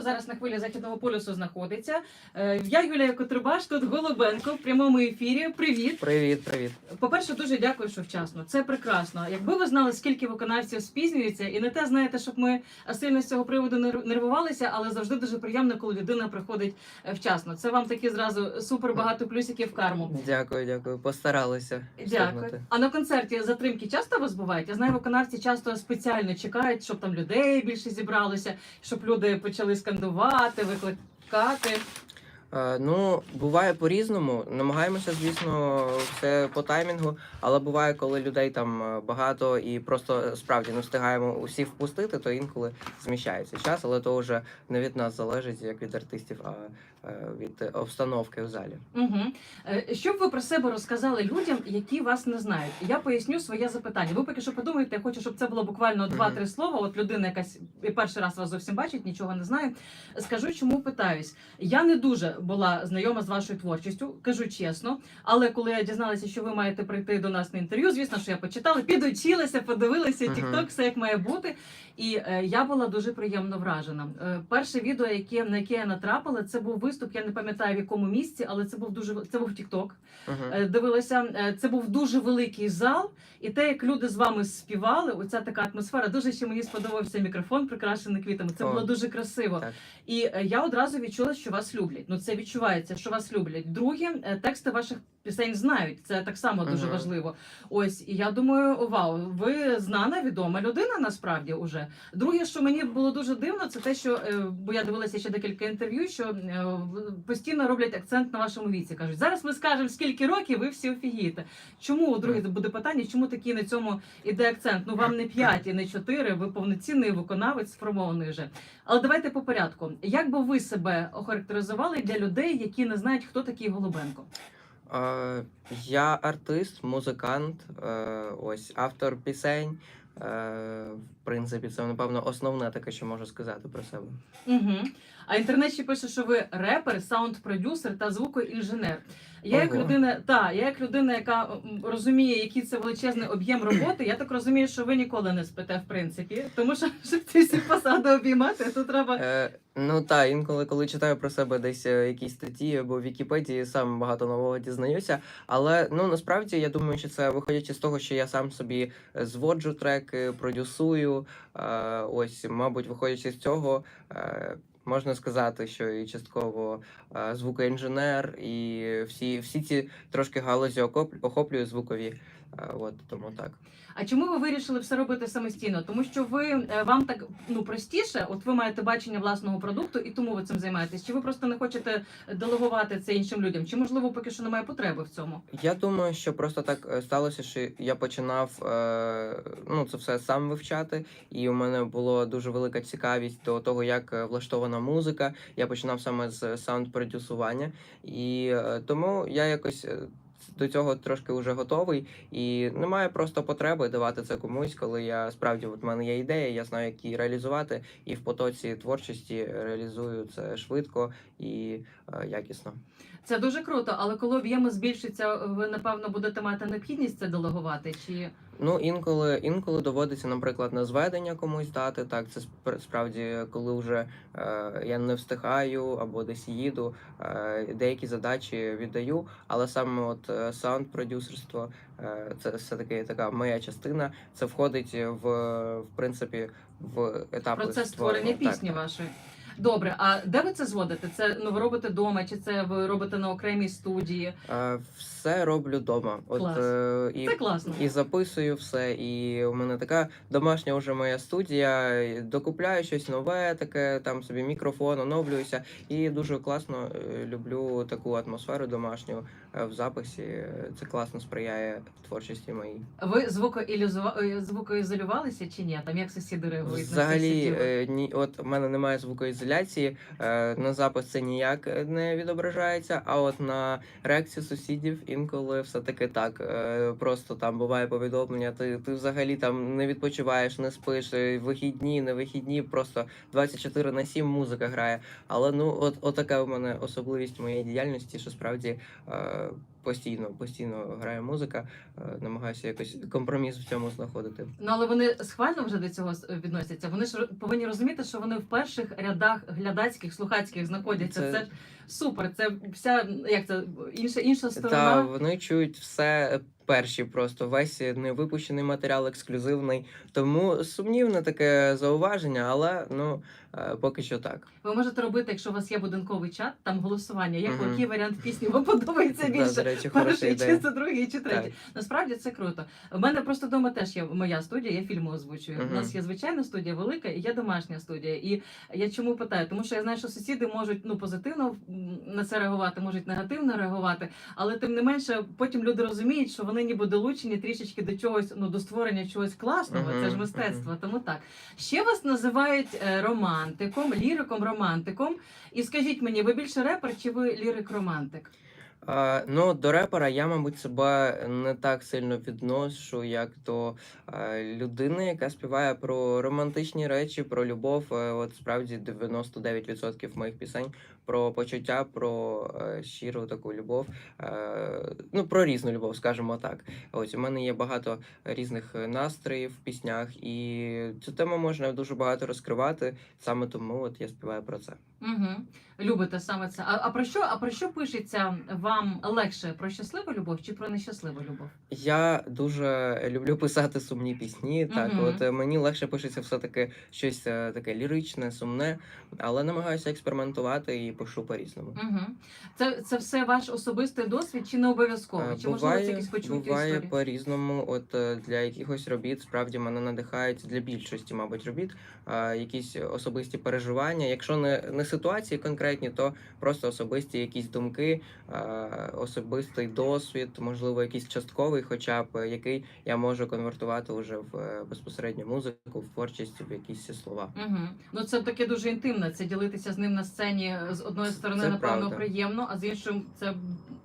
Зараз на хвилі західного полюсу знаходиться. Е, Я Юлія Котрубаш, тут Голубенко в прямому ефірі. Привіт. Привіт, привіт. По-перше, дуже дякую, що вчасно. Це прекрасно. Якби ви знали, скільки виконавців спізнюється, і не те знаєте, щоб ми сильно з цього приводу нер- нервувалися, але завжди дуже приємно, коли людина приходить е, вчасно. Це вам такі зразу супер багато плюсиків в карму. Дякую, дякую. Постаралися. Дякую. встигнути. А на концерті затримки часто у вас бувають? Я знаю, виконавці часто спеціально чекають, щоб там людей більше зібралося, щоб люди почали скандувати, викликати. Е, ну, буває по-різному. Намагаємося, звісно, все по таймінгу, але буває, коли людей там е, багато і просто справді не встигаємо усіх впустити, то інколи зміщається час, але то вже не від нас залежить, як від артистів, а е, від обстановки в залі. Угу. Що б ви про себе розказали людям, які вас не знають? Я поясню своє запитання. Ви поки що подумайте, я хочу, щоб це було буквально два-три слова. От людина якась і перший раз вас зовсім бачить, нічого не знає. Скажу, чому питаюсь. Я не дуже була знайома з вашою творчістю, кажу чесно. Але коли я дізналася, що ви маєте прийти до нас на інтерв'ю, звісно, що я почитала, підучилася, подивилася Мгм. TikTok, все як має бути. І е, я була дуже приємно вражена. Е, перше відео, яке на яке я натрапила, це був виступ. Я не пам'ятаю в якому місці, але це був дуже це був TikTok. Угу. Е, Дивилася, е, це був дуже великий зал, і те, як люди з вами співали, оця така атмосфера. Дуже ще мені сподобався мікрофон, прикрашений квітами. Це О, було дуже красиво. так. І е, я одразу відчула, що вас люблять. Ну це відчувається, що вас люблять. Друге, е, тексти ваших пісень знають. Це так само дуже Мгм. важливо. Ось і я думаю, вау, ви знана, відома людина насправді уже. Друге, що мені було дуже дивно, це те, що е, бо я дивилася ще декілька інтерв'ю, що е, постійно роблять акцент на вашому віці. кажуть, зараз ми скажемо, скільки років, ви всі офігієте. Чому друге буде питання? Чому такий на цьому іде акцент? Ну вам не 5 і не 4, ви повноцінний виконавець сформований вже. Але давайте по порядку. Як би ви себе охарактеризували для людей, які не знають, хто такий Голубенко? Е, я артист, музикант, е, ось автор пісень. Е, в принципі, це напевно основне таке, що можу сказати про себе. Угу. А інтернет ще пише, що ви репер, саунд-продюсер та звукоінженер. Я як людина, та я як людина, яка розуміє, який це величезний об'єм роботи. Я так розумію, що ви ніколи не спите, в принципі, тому що щоб ці всі посади обіймати, то треба. Е, ну так, інколи, коли читаю про себе десь е, якісь статті або в Вікіпедії, сам багато нового дізнаюся. Але ну насправді я думаю, що це виходячи з того, що я сам собі е, зводжу треки, продюсую. Е, ось, мабуть, виходячи з цього. Е, Можна сказати, що і частково е, звукоінженер, і всі, всі ці трошки галузі охоплюю звукові. Е, от тому так. А чому ви вирішили все робити самостійно? Тому що ви е, вам так ну простіше, от ви маєте бачення власного продукту, і тому ви цим займаєтесь. Чи ви просто не хочете делегувати це іншим людям? Чи можливо поки що немає потреби в цьому? Я думаю, що просто так е, сталося, що я починав ну, це все сам вивчати, і у мене була дуже велика цікавість до того, як влаштована музика. Я починав саме з саунд-продюсування, і тому я якось. До цього трошки вже готовий, і немає просто потреби давати це комусь, коли я справді от в мене є ідея, я знаю, як її реалізувати, і в потоці творчості реалізую це швидко і е, якісно. Це дуже круто, але коли об'єми збільшиться, ви напевно будете мати необхідність це делегувати. Чи Ну, інколи, інколи доводиться, наприклад, на зведення комусь дати. Так, це спр- справді, коли вже е, я не встигаю або десь їду, е, деякі задачі віддаю. Але саме от е, саунд-продюсерство, е, це все-таки така моя частина. Це входить в, в принципі в етапи процес створення пісні вашої? Добре, а де ви це зводите? Це ну ви робите вдома, чи це ви робите на окремій студії? Е, Все роблю вдома. От Клас. е, і Це класно. І записую все. І у мене така домашня вже моя студія. і Докупляю щось нове, таке там собі мікрофон, оновлююся. І дуже класно е, люблю таку атмосферу домашню в записі. Е, Це класно сприяє творчості моїй. Ви звукоілізува... е, звукоізолювалися чи ні? Там як сусіди реагують на Взагалі, е, ні, от в мене немає звукоізоляції. е, На запис це ніяк е, не відображається. А от на реакцію сусідів інколи все таки так. е, Просто там буває повідомлення. Ти, ти взагалі там не відпочиваєш, не спиш. е, Вихідні, не вихідні, просто 24 на 7 музика грає. Але ну, от, от така у мене особливість моєї діяльності, що справді. е, uh, постійно, постійно грає музика, е, намагаюся якось компроміс в цьому знаходити. Ну але вони схвально вже до цього відносяться. Вони ж повинні розуміти, що вони в перших рядах глядацьких, слухацьких знаходяться. Це, Це- ж супер. Це вся як це інша інша Та сторона. вони чують все перші, просто весь невипущений матеріал ексклюзивний. Тому сумнівне таке зауваження, але ну е, поки що так. Ви можете робити, якщо у вас є будинковий чат, там голосування. Як Мгм. який варіант пісні вам подобається більше? Речі, хороша ідея. це другий, чи третій. Насправді це круто. У мене просто вдома теж є моя студія, я фільми озвучую. У нас є звичайна студія, велика, і є домашня студія. І я чому питаю? Тому що я знаю, що сусіди можуть ну позитивно на це реагувати, можуть негативно реагувати, але тим не менше, потім люди розуміють, що вони ніби долучені трішечки до чогось, ну до створення чогось класного. Це ж мистецтво. Тому так. Ще вас називають е, романтиком, ліриком, романтиком. І скажіть мені, ви більше репер чи ви лірик-романтик? А, ну, до репера я, мабуть, себе не так сильно відношу, як до е, людини, яка співає про романтичні речі, про любов. Е, От справді 99% моїх пісень про почуття, про е, щиру таку любов. Е, ну, про різну любов, скажімо так. Ось у мене є багато різних настроїв в піснях, і цю тему можна дуже багато розкривати. Саме тому от я співаю про це. Угу. Любите саме це. А, а про що? А про що пишеться вам легше? Про щасливу любов чи про нещасливу любов? Я дуже люблю писати сумні пісні. Так, Мгм. от е, мені легше пишеться все таки щось е, таке ліричне, сумне, але намагаюся експериментувати і пишу по-різному. Угу. Це, це все ваш особистий досвід чи не обов'язково? Е, Чи можливо це якісь почуття буває по-різному. От для якихось робіт справді мене надихають для більшості, мабуть, робіт, якісь особисті переживання. Якщо не, не ситуації конкретні, то просто особисті якісь думки, е, особистий досвід, можливо, якийсь частковий, хоча б який я можу конвертувати вже в е, безпосередньо музику, в творчість, в якісь слова. Угу. Ну це таке дуже інтимне. Це ділитися з ним на сцені з одної сторони, Це напевно, правда. приємно, а з іншим це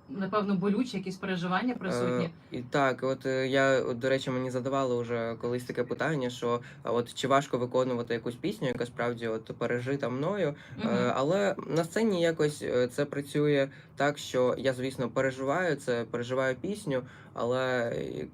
напевно болюче, якісь переживання присутні. Е, і так, от е, я от, до речі, мені задавали вже колись таке питання, що от чи важко виконувати якусь пісню, яка справді от пережита мною. Мгм. Е, але на сцені якось е, це працює так, що я, звісно, переживаю це, переживаю пісню, але е,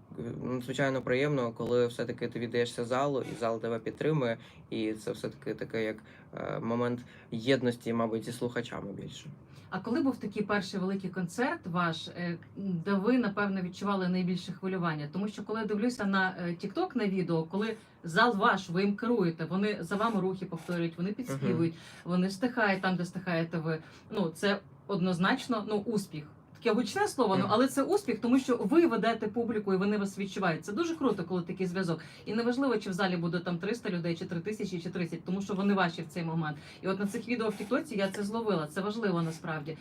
ну, приємно, коли все-таки ти віддаєшся залу, і зал тебе підтримує, і це все-таки таке як е, момент єдності, мабуть, зі слухачами більше. А коли був такий перший великий концерт ваш, е, де ви напевно відчували найбільше хвилювання? Тому що коли я дивлюся на е, TikTok, на відео, коли зал ваш, ви їм керуєте, вони за вами рухи повторюють, вони підспівують, вони стихають там, де стихаєте ви. Ну це однозначно ну успіх. Таке гучне слово, ну але це успіх, тому що ви ведете публіку і вони вас відчувають. Це дуже круто, коли такий зв'язок. І неважливо, чи в залі буде там 300 людей, чи 3 тисячі, чи 30, тому що вони ваші в цей момент. І от на цих відео в Тіктоці я це зловила. Це важливо насправді.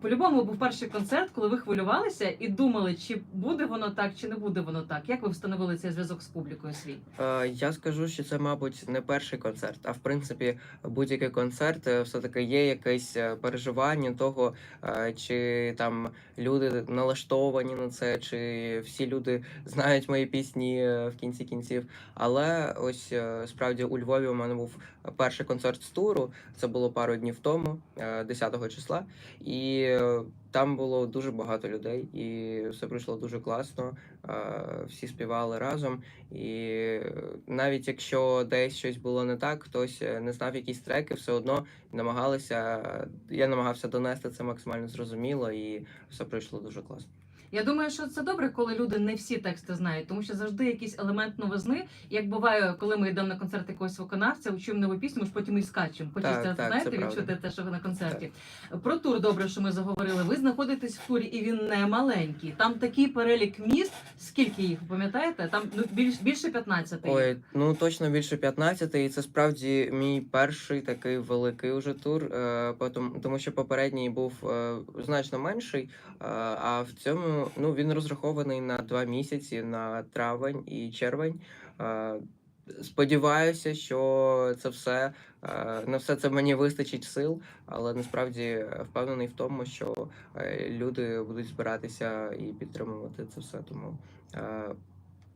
По-любому був перший концерт, коли ви хвилювалися і думали, чи буде воно так, чи не буде воно так. Як ви встановили цей зв'язок з публікою свій? Е, Я скажу, що це, мабуть, не перший концерт, а в принципі, будь-який концерт е, все-таки є якесь е, переживання того, чи там люди налаштовані на це, чи всі люди знають мої пісні е, в кінці кінців. Але ось е, справді у Львові у мене був перший концерт з туру. Це було пару днів тому, е, 10 числа, і е, там було дуже багато людей, і все пройшло дуже класно. Всі співали разом. І навіть якщо десь щось було не так, хтось е, не знав якісь треки, все одно намагалися. Я намагався донести це максимально зрозуміло, і все пройшло дуже класно. Я думаю, що це добре, коли люди не всі тексти знають, тому що завжди якийсь елемент новизни. Як буває, коли ми йдемо на концерт якогось виконавця, учимо нову пісню, ми ж потім і скачемо. Хочеться Так, так, знаєте, відчути те, що ви на концерті. Про тур добре, що ми заговорили. Ви знаходитесь в турі, і він не маленький. Там такий перелік міст. Скільки їх пам'ятаєте? Там ну більш більше 15. Ой, ну точно більше 15, і це справді мій перший такий великий уже тур. Е, потом, тому що попередній був е, значно менший. е, а в цьому ну він розрахований на два місяці на травень і червень. Сподіваюся, що це все на все це мені вистачить сил, але насправді е, впевнений в тому, що е, люди будуть збиратися і підтримувати це все. Тому е,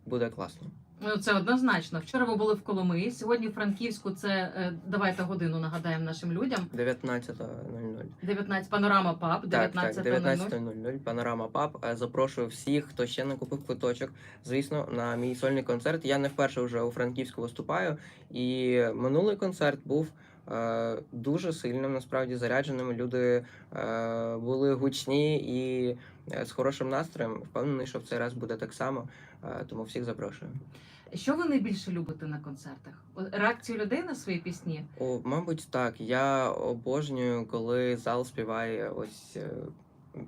буде класно. Ну, Це однозначно. Вчора ви були в Коломиї. Сьогодні в Франківську. Це е, давайте годину нагадаємо нашим людям. 19.00. 19 панорама ПАП, Так, так, 19.00. 19.00, панорама ПАП. Е, Запрошую всіх, хто ще не купив квиточок. Звісно, на мій сольний концерт. Я не вперше вже у Франківську виступаю. І минулий концерт був е, дуже сильним, насправді зарядженим. Люди е, були гучні і з хорошим настроєм. Впевнений, що в цей раз буде так само. Е, тому всіх запрошую. Що ви найбільше любите на концертах? Реакцію людей на свої пісні? О, мабуть, так. Я обожнюю, коли зал співає ось е,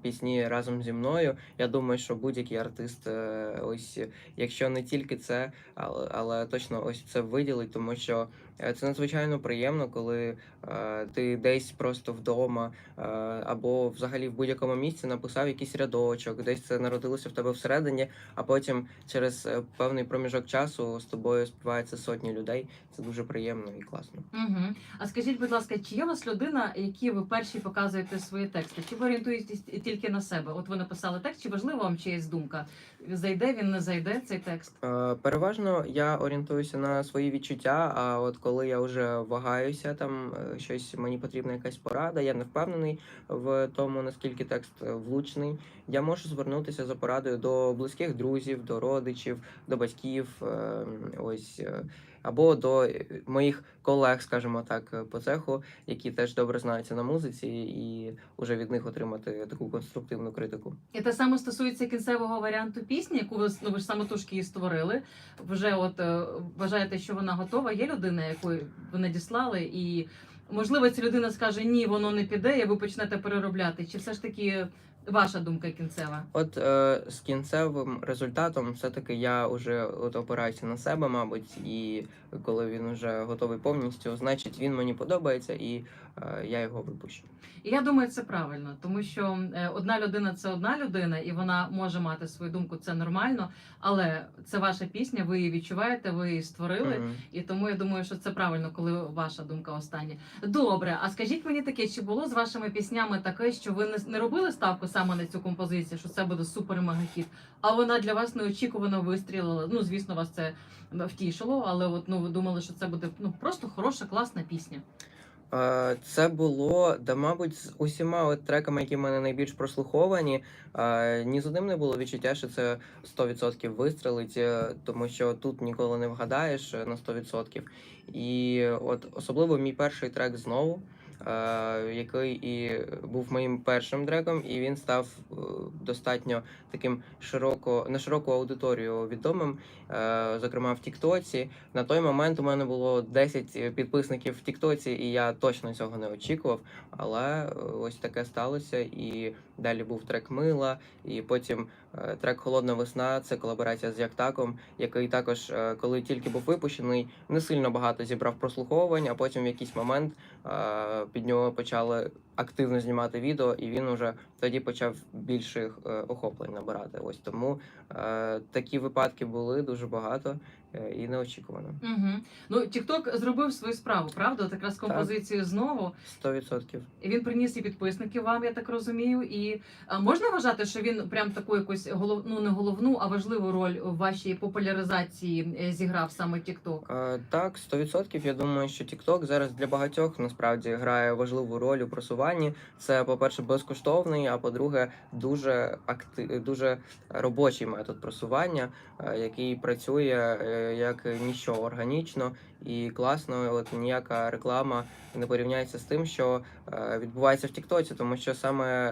пісні разом зі мною. Я думаю, що будь-який артист, е, ось якщо не тільки це, але, але точно ось це виділить, тому що це надзвичайно приємно, коли е, ти десь просто вдома е, або взагалі в будь-якому місці написав якийсь рядочок, десь це народилося в тебе всередині, а потім через е, певний проміжок часу з тобою співається сотні людей. Це дуже приємно і класно. Угу. А скажіть, будь ласка, чи є у вас людина, якій ви перші показуєте свої тексти? Чи ви орієнтуєтесь тільки на себе? От ви написали текст, чи важлива вам чиясь думка? Зайде він, не зайде цей текст? Е, Переважно я орієнтуюся на свої відчуття. А от коли я вже вагаюся, там е, щось мені потрібна якась порада, я не впевнений в тому, наскільки текст е, влучний. Я можу звернутися за порадою до близьких друзів, до родичів, до батьків, е, ось е, або до е, моїх колег, скажімо так, е, по цеху, які теж добре знаються на музиці, і вже від них отримати таку конструктивну критику. І те саме стосується кінцевого варіанту пісні, яку ви ну ви ж самотужки її створили. Вже от е, вважаєте, що вона готова. Є людина, яку ви надіслали, і можливо, ця людина скаже ні, воно не піде, і ви почнете переробляти. Чи все ж таки ваша думка кінцева? От е, з кінцевим результатом, все-таки я вже от опираюся на себе, мабуть, і коли він вже готовий повністю, значить він мені подобається і я його випущу. І я думаю, це правильно, тому що е, одна людина це одна людина, і вона може мати свою думку, це нормально. Але це ваша пісня, ви її відчуваєте, ви її створили. Мгм. І тому я думаю, що це правильно, коли ваша думка остання. Добре, а скажіть мені таке, чи було з вашими піснями таке, що ви не, не робили ставку саме на цю композицію, що це буде супер мегахіт, а вона для вас неочікувано вистрілила. Ну, звісно, вас це втішило, але от ну ви думали, що це буде ну просто хороша, класна пісня. Це було, да, мабуть, з усіма от треками, які в мене найбільш прослуховані. Ні з одним не було відчуття, що це 100% вистрелить, е, тому що тут ніколи не вгадаєш е, на 100%. І от особливо мій перший трек знову. Е, Який і був моїм першим треком, і він став е, достатньо таким широко на широку аудиторію відомим, е, зокрема в Тіктоці. На той момент у мене було 10 підписників в Тіктоці, і я точно цього не очікував. Але ось таке сталося. І далі був трек Мила, і потім трек Холодна весна. Це колаборація з Яктаком, який також, е, коли тільки був випущений, не сильно багато зібрав прослуховувань, а потім в якийсь момент е, під нього почали активно знімати відео, і він уже тоді почав більших е, охоплень набирати. Ось тому е, такі випадки були дуже багато е, і неочікувано. Угу. Ну, TikTok зробив свою справу, правда? От якраз композицію знову. 100%. І він приніс і підписників вам, я так розумію. І а, можна вважати, що він прям таку якусь голов... ну, не головну, а важливу роль у вашій популяризації е, зіграв саме TikTok? Е, Так, 100%. Я думаю, що TikTok зараз для багатьох насправді грає важливу роль у просуванні. Це, по-перше, безкоштовний, а по-друге, дуже акти... дуже робочий метод просування, е, який працює е, як ніщо органічно і класно. От ніяка реклама не порівняється з тим, що е, відбувається в Тіктоці, тому що саме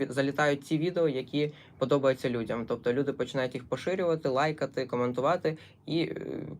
е, залітають ті відео, які подобаються людям. Тобто люди починають їх поширювати, лайкати, коментувати, і е,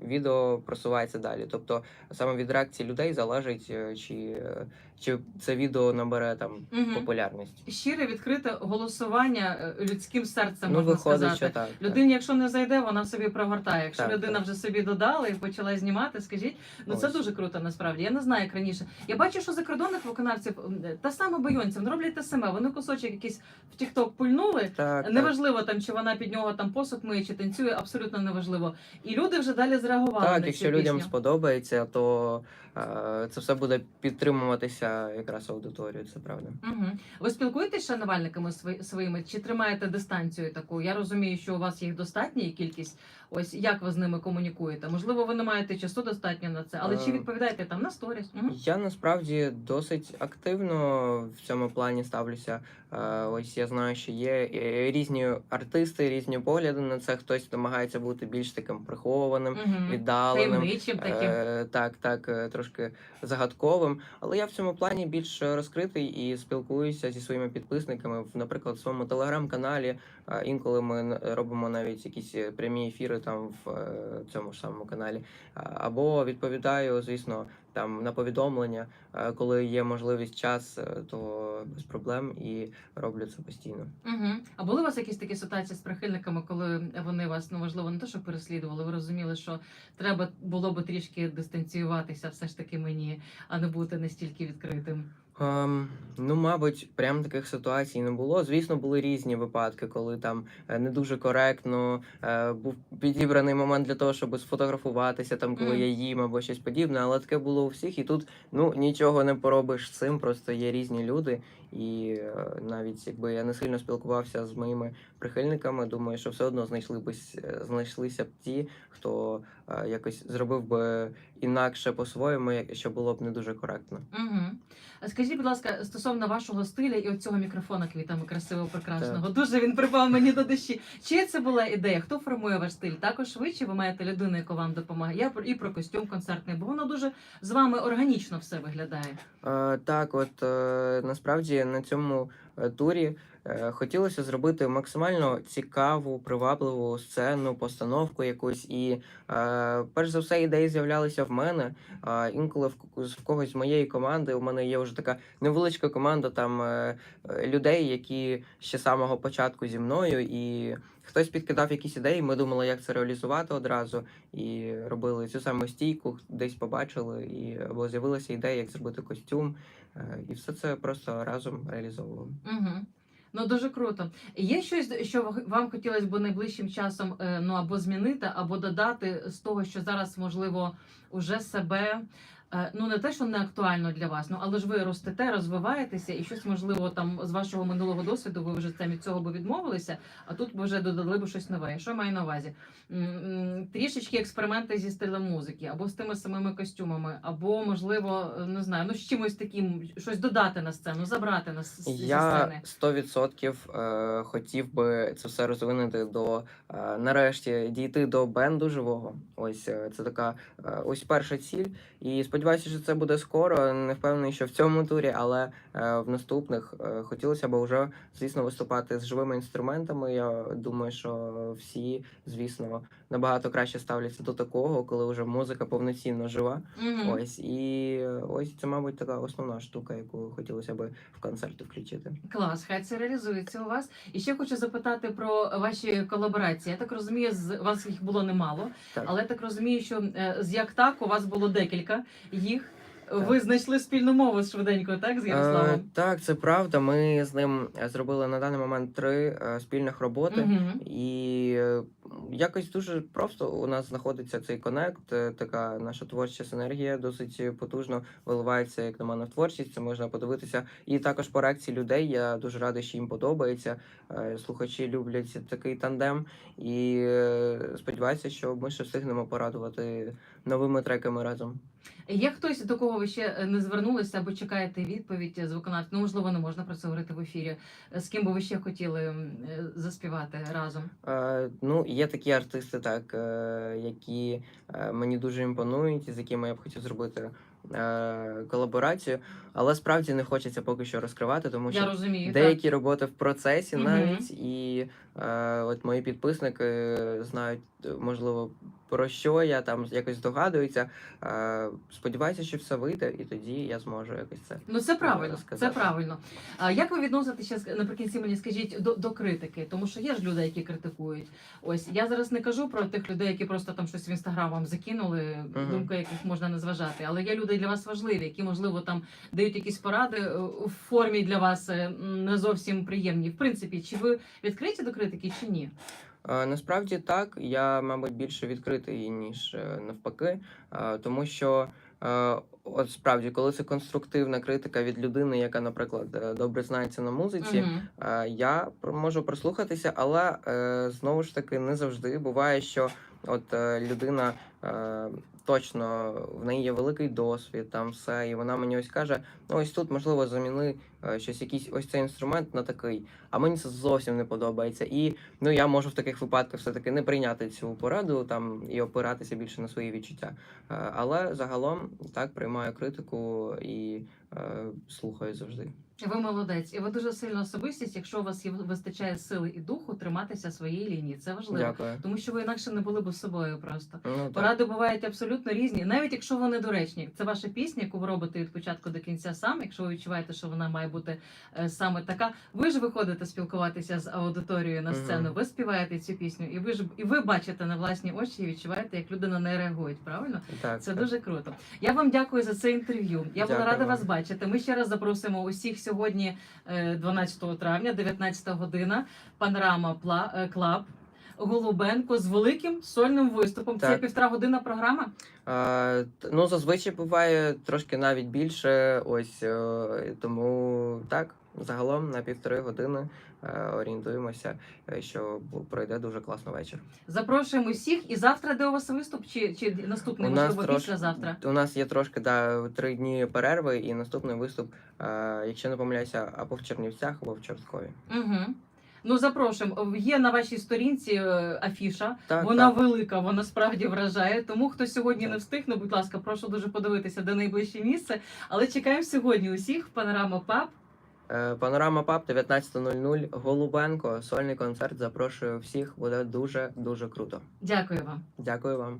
відео просувається далі. Тобто саме від реакції людей залежить, е, чи, е, чи це відео набере там Мгм. популярність. Щире відкрите голосування е, людським серцем ну, можна виходить, сказати. що так. так. Якщо не зайде, вона собі прогортає. Якщо Так, людина так. вже собі додала і почала знімати. Співати. Скажіть, ну це Ось. дуже круто насправді. Я не знаю, як раніше. Я бачу, що закордонних виконавців та сама Бейонсі, вони роблять те саме. Вони кусочок якийсь в Тікток пульнули. Так, так. Неважливо там, чи вона під нього там посуд миє, чи танцює, абсолютно неважливо. І люди вже далі зреагували Так, на якщо цю людям пісню. сподобається, то е, це все буде підтримуватися якраз аудиторією, це правда. Угу. Ви спілкуєтесь з шанувальниками своїми чи тримаєте дистанцію таку? Я розумію, що у вас їх достатня кількість. Ось як ви з ними комунікуєте? Можливо, ви не маєте часу достатньо на це, але чи Е, відповідаєте там на сторіс? Угу. Я насправді досить активно в цьому плані ставлюся. Е, Ось я знаю, що є е, різні артисти, різні погляди на це. Хтось намагається бути більш таким прихованим, Угу. віддаленим. Таємничим таким. Так, так, трошки загадковим. Але я в цьому плані більш розкритий і спілкуюся зі своїми підписниками. Наприклад, в своєму телеграм-каналі. Інколи ми робимо навіть якісь е, прямі ефіри там в е, цьому ж самому каналі. Або відповідаю, звісно, там на повідомлення, коли є можливість час, е, то без проблем і роблю це постійно. Угу. А були у вас якісь такі ситуації з прихильниками, коли вони вас ну можливо не те, що переслідували, ви розуміли, що треба було би трішки дистанціюватися, все ж таки мені, а не бути настільки відкритим. Ем, ну, мабуть, прям таких ситуацій не було. Звісно, були різні випадки, коли там е, не дуже коректно е, був підібраний момент для того, щоб сфотографуватися, там коли Мгм. я їм або щось подібне, але таке було у всіх, і тут ну нічого не поробиш з цим, просто є різні люди. І е, навіть якби я не сильно спілкувався з моїми прихильниками, думаю, що все одно знайшли б знайшлися б ті, хто е, якось зробив би інакше по-своєму, що було б не дуже коректно. Угу. Скажіть, будь ласка, стосовно вашого стиля і оцього мікрофона квітами красивого, прекрасного. Дуже він припав мені до душі. Чия це була ідея? Хто формує ваш стиль? Також ви чи ви маєте людину, яка вам допомагає? Я і про костюм концертний, бо воно дуже з вами органічно все виглядає. Е, так, от е, на цьому е, турі е, хотілося зробити максимально цікаву, привабливу сцену, постановку якусь. І е, перш за все, ідеї з'являлися в мене. Інколи в, ко- в когось з моєї команди у мене є вже така невеличка команда там людей, які ще з самого початку зі мною, і хтось підкидав якісь ідеї. Ми думали, як це реалізувати одразу, і робили цю саму стійку, десь побачили, і або з'явилася ідея, як зробити костюм, і все це просто разом реалізовуємо. Угу. Ну дуже круто. Є щось, що вам хотілося б найближчим часом е, ну або змінити, або додати з того, що зараз можливо уже себе. е, Ну, не те, що не актуально для вас, ну але ж ви ростете, розвиваєтеся, і щось можливо там з вашого минулого досвіду ви вже там від цього би відмовилися, а тут ви вже додали б щось нове. Що маю на увазі? Трішечки експерименти зі стилем музики, або з тими самими костюмами, або можливо, не знаю, ну з чимось таким, щось додати на сцену, забрати на с- зі Я сцени. 100% е, хотів би це все розвинути до е, нарешті дійти до бенду живого. Ось це така е, ось перша ціль. І сподіваюся, що це буде скоро. Не впевнений, що в цьому турі, але е, в наступних е, хотілося б вже, звісно, виступати з живими інструментами. Я думаю, що всі, звісно, набагато краще ставляться до такого, коли вже музика повноцінно жива. Мгм. Ось і е, ось це, мабуть, така основна штука, яку хотілося б в концерти включити. Клас, хай це реалізується у вас. І ще хочу запитати про ваші колаборації. Я так розумію, з вас їх було немало, Так. але я так розумію, що з як так у вас було декілька їх. Ви знайшли спільну мову швиденько, так, з Е, так, це правда. Ми з ним е, зробили на даний момент три е, спільних роботи. Мгм. І е, якось дуже просто у нас знаходиться цей конект, е, така наша творча синергія досить потужно виливається, як на мене, в творчість. Це можна подивитися. І також по реакції людей. Я дуже радий, що їм подобається. Е, Слухачі люблять такий тандем. І е, сподіваюся, що ми ще встигнемо порадувати новими треками разом. Є хтось, до кого ви ще е, не звернулися або чекаєте відповідь з виконавця? Ну, можливо, не можна про це говорити в ефірі. Е, З ким би ви ще хотіли е, заспівати разом? Е, ну, є такі артисти, так, е, які е, мені дуже імпонують, і з якими я б хотів зробити колаборацію, але справді не хочеться поки що розкривати, тому Я що розумію. так. деякі роботи в процесі навіть, і е, от мої підписники знають, можливо, про що я там якось здогадуються. Е, сподіваюся, що все вийде, і тоді я зможу якось це. Ну це правильно, це правильно. А як ви відноситеся наприкінці мені скажіть до, до критики? Тому що є ж люди, які критикують. Ось я зараз не кажу про тих людей, які просто там щось в інстаграм вам закинули, Мгм. думки яких можна не зважати. Але є люди для вас важливі, які можливо там дають якісь поради е, у формі для вас е, не зовсім приємні. В принципі, чи ви відкриті до критики, чи ні? Е, Насправді так, я, мабуть, більше відкритий, ніж е, навпаки, е, тому що. От справді, коли це конструктивна критика від людини, яка, наприклад, добре знається на музиці. Е, Я можу прислухатися, але знову ж таки не завжди буває, що от людина точно в неї є великий досвід, там все, і вона мені ось каже: ну ось тут можливо заміни е, щось, якийсь ось цей інструмент на такий. А мені це зовсім не подобається. І ну я можу в таких випадках все таки не прийняти цю пораду там і опиратися більше на свої відчуття. Е, Але загалом так приймаю критику і е, слухаю завжди. Ви молодець, і ви дуже сильна особистість, якщо у вас є вистачає сили і духу триматися своєї лінії. Це важливо. Дякую. Тому що ви інакше не були б собою просто. Ну. Поради бувають абсолютно різні, навіть якщо вони доречні. Це ваша пісня, яку ви робите від початку до кінця сам. Якщо ви відчуваєте, що вона має бути е, саме така. Ви ж виходите спілкуватися з аудиторією на сцену, ви співаєте цю пісню, і ви ж і ви бачите на власні очі і відчуваєте, як людина не реагує. Правильно? Так, Це так. дуже круто. Я вам дякую за це інтерв'ю. Я була рада вам. вас бачити. Ми ще раз запросимо усіх сьогодні, е, 12 травня, 19 година. Панорама е, Клаб. Голубенко з великим сольним виступом. Це півтора година програма. А, ну, зазвичай буває трошки навіть більше. Ось е, тому так, загалом на півтори години е, орієнтуємося, е, що пройде дуже класно вечір. Запрошуємо всіх. І завтра де у вас виступ, чи, чи наступний, можливо, трош- післязавтра. У нас є трошки да, три дні перерви, і наступний виступ, е, якщо не помиляюся, або в Чернівцях, або в Чорткові. Угу. Ну, запрошуємо. Є на вашій сторінці афіша. Так, Вона так. велика, вона справді вражає. Тому хто сьогодні Так. не встигне, будь ласка, прошу дуже подивитися де найближче місце. Але чекаємо сьогодні усіх в панорама ПАП. Е, Панорама ПАП 19.00, Голубенко, сольний концерт. Запрошую всіх, буде дуже дуже круто. Дякую вам. Дякую вам.